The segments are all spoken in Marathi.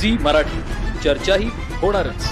झी मराठी. चर्चाही होणारच.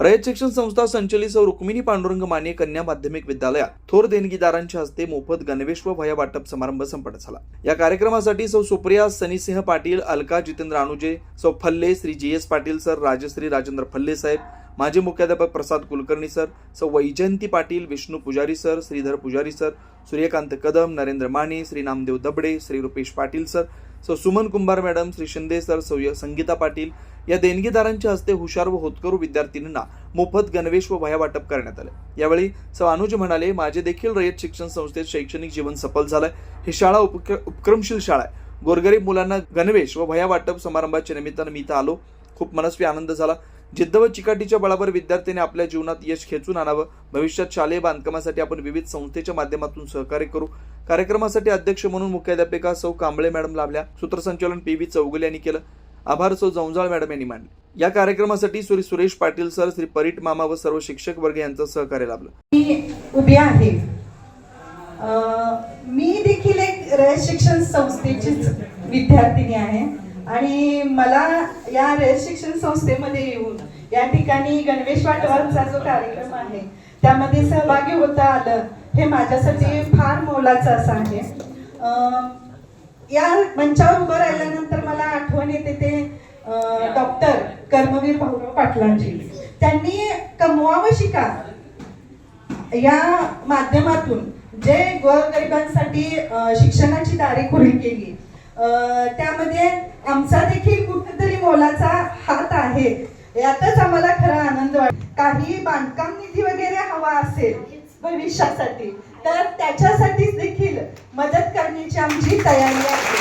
रयत शिक्षण संस्था संचलित सौ रुक्मिणी पांडुरंग माने कन्या माध्यमिक विद्यालयात थोर देणगीदारांच्या हस्ते मोफत गणवेश व भया वाटप समारंभ संपन्न झाला. या कार्यक्रमासाठी सौ सुप्रिया सनीसिंह पाटील अलका जितेंद्र अनुजे सौ Phalle Shri G S Patil sir Rajashree Rajendra Phalle साहेब माजी मुख्याध्यापक प्रसाद कुलकर्णी सर सौ Vaijayanti Patil Vishnu Pujari sir Shridhar Pujari sir Suryakant Kadam Narendra Mane Shri Namdev Dabade Shri Rupesh Patil sir सौ सुमन कुंभार मॅडम श्री शिंदे सर सौय संगीता पाटील या देणगीदारांच्या हस्ते हुशार व होतकरू विद्यार्थिनींना मोफत गणवेश व वह्या वाटप करण्यात आले. यावेळी सौ अनुज म्हणाले माझे देखील रयत शिक्षण संस्थेत शैक्षणिक जीवन सफल झालंय. ही शाळा उपक्र- उपक्रमशील शाळा आहे. गोरगरीब मुलांना गणवेश व वह्या वाटप समारंभाच्या निमित्तानं मी इथं आलो. खूप मनस्वी आनंद झाला. जिद्द व चिकाटीच्या बळावर विद्यार्थ्यांनी आपल्या जीवनात यश खेचून आणावं. भविष्यात शालेय बांधकामासाठी आपण विविध संस्थेच्या माध्यमातून सहकार्य करू. कार्यक्रमासाठी अध्यक्ष म्हणून मुख्याध्यापिका सौ कांबळे मॅडम लाभल्या. सूत्रसंचालन पी व्ही चौगुले यांनी केलं. आभार सौ जवजाळ मॅडम यांनी मांडले. या कार्यक्रमासाठी श्री सुरेश पाटील सर श्री परीट मामा व सर्व शिक्षक वर्ग यांचं सहकार्य लाभलं. मी उभी आहे. मी देखील एक रयत शिक्षण संस्थेचीच विद्यार्थिनी आहे. आणि मला या रयत शिक्षण संस्थेमध्ये येऊन या ठिकाणी गणवेश वाटवांचा जो कार्यक्रम आहे त्यामध्ये सहभागी होता आलं. हे माझ्यासाठी फार मोलाचं असं आहे. या मंचावर उभं राहिल्यानंतर मला आठवण येते ते डॉक्टर कर्मवीर भाऊराव पाटलांची. त्यांनी कमवावं शिका या माध्यमातून जे गोरगरिबांसाठी शिक्षणाची दारे खुली केली. त्यामध्ये आमचा देखील कुठेतरी मोलाचा हात आहे. यातच आम्हाला खरा आनंद वाटतो काही बांधकाम निधी वगैरे हवा असेल भविष्यासाठी. तर त्याच्यासाठीच देखील मदत करण्याची आमची तयारी आहे.